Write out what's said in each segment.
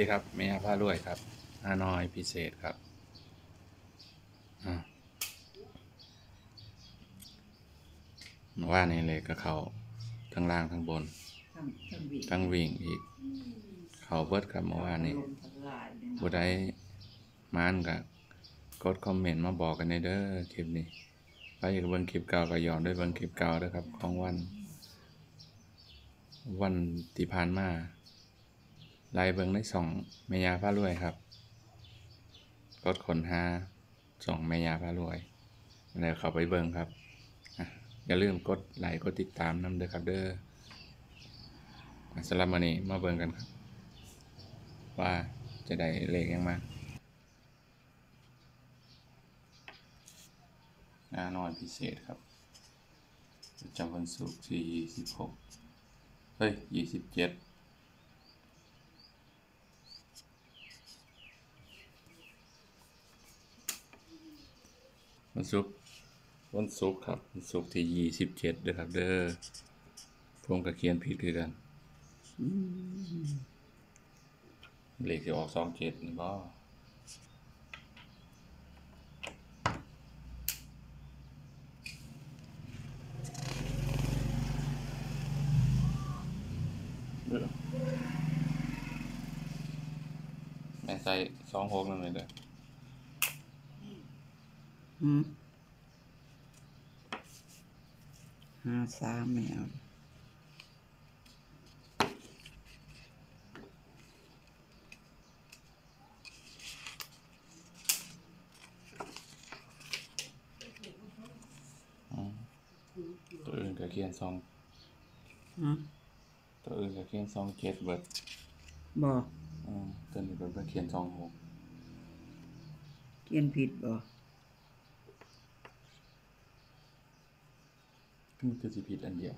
ดีครับเมียผ้ารวยครับฮานอยพิเศษครับอ่าว่าในเลยก็เขาทั้งล่างทั้งบน ทั้งวิ่งอีก เขาเบิดครับเมื่อวานนี้ลมทลายเลยผู้มานก็กดคอมเมนต์มาบอกกันในเด้อคลิปนี้ ไปอยากเบิ่งคลิปเก่าก็ย้อนด้วยเบิ่งคลิปเก่าด้อครับ ของวัน วันที่ผ่านมา ไล่เบิงได้สองเมียาผ้ารวยครับ กดขนห้าสองเมียาผ้ารวยเดี๋ยวเขาไปเบิงครับอย่าลืมกดไลค์กดติดตามน้ำเด้อครับเด้อสำหรับมานี้มาเบิงกันครับ ว่าจะได้เลขยังมาหน้านอนพิเศษครับจำวันศุกร์ที่ 26 เฮ้ย 27 วันศุกร์วันศุกร์ครับวันศุกร์ที่ยี่สิบเจ็ดเด้อครับ เด้อผมกับเขียนผิดคือกันเลขที่ออกสองเจ็ดนี่บ่แม่ใส่สองหกนั่นเลยเด้อ ห้าสามแมวตัวอื่นก็เขียนสองอืมตัวอื่นก็เขียนสองเจ็ดเบิดบอกอืมตัวนี้เบิดก็เขียนสองหกเขียนผิดบอก มันคือสิผิดอันเดียว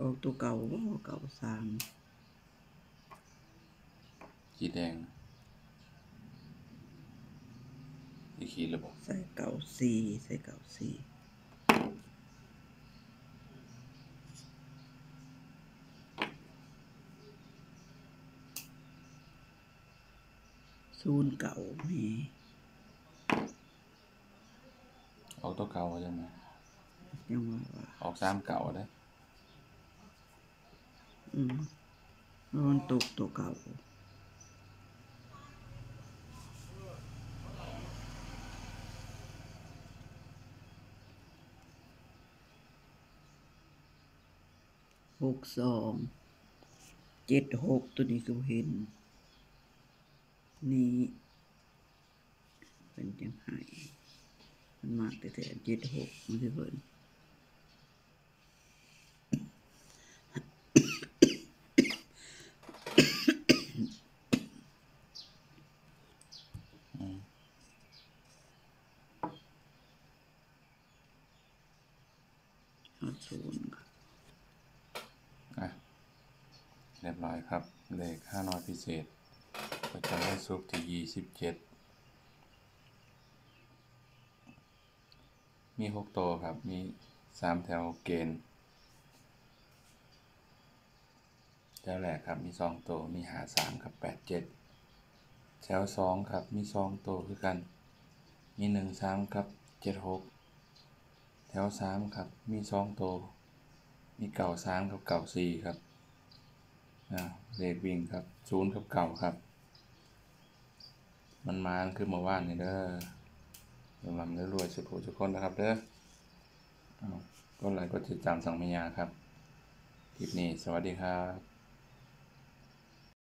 ออกตัวเก่าบ่เก่าสามสีแดงสีขีดระบบใส่เก่าสี่ใส่เก่าสี่ ศูนย์เก่าแม่ออกตัวเก่าใช่ไหมยังว่าว่าออกสามเก่าได้ อืมมันตกตัวเก่าหกสองเจ็ดหกตัวนี้ก็เห็น นี่เป็นจังไห้มันมากแต่แต่เจ็ดหกมันจะเบิ่นเอาศูนย์ค่ะอะ เรียบร้อยครับ เลขห้าน้อยพิเศษ ประจำวันศุกร์ที่ยี่สิบเจ็ดมีหกตัวครับ มีสามแถวเกณฑ์แถวแรกครับ มีสองตัว มีหาสามกับแปดเจ็ดแถวสองครับ มีสองตัวคือกัน มีหนึ่งสามกับเจ็ดหกแถวสามครับ มีสองตัว มีเก่าสามกับเก่าสี่ครับเลขวิ่งครับศูนย์กับเก่าครับ มันมาคือเมื่อวานนี่เด้อรวมๆรวยสุดหูทุกคนนะครับเด้ออ้าวก็ไลค์ก็ติดตามสังเมียาครับ คลิปนี้สวัสดีครับ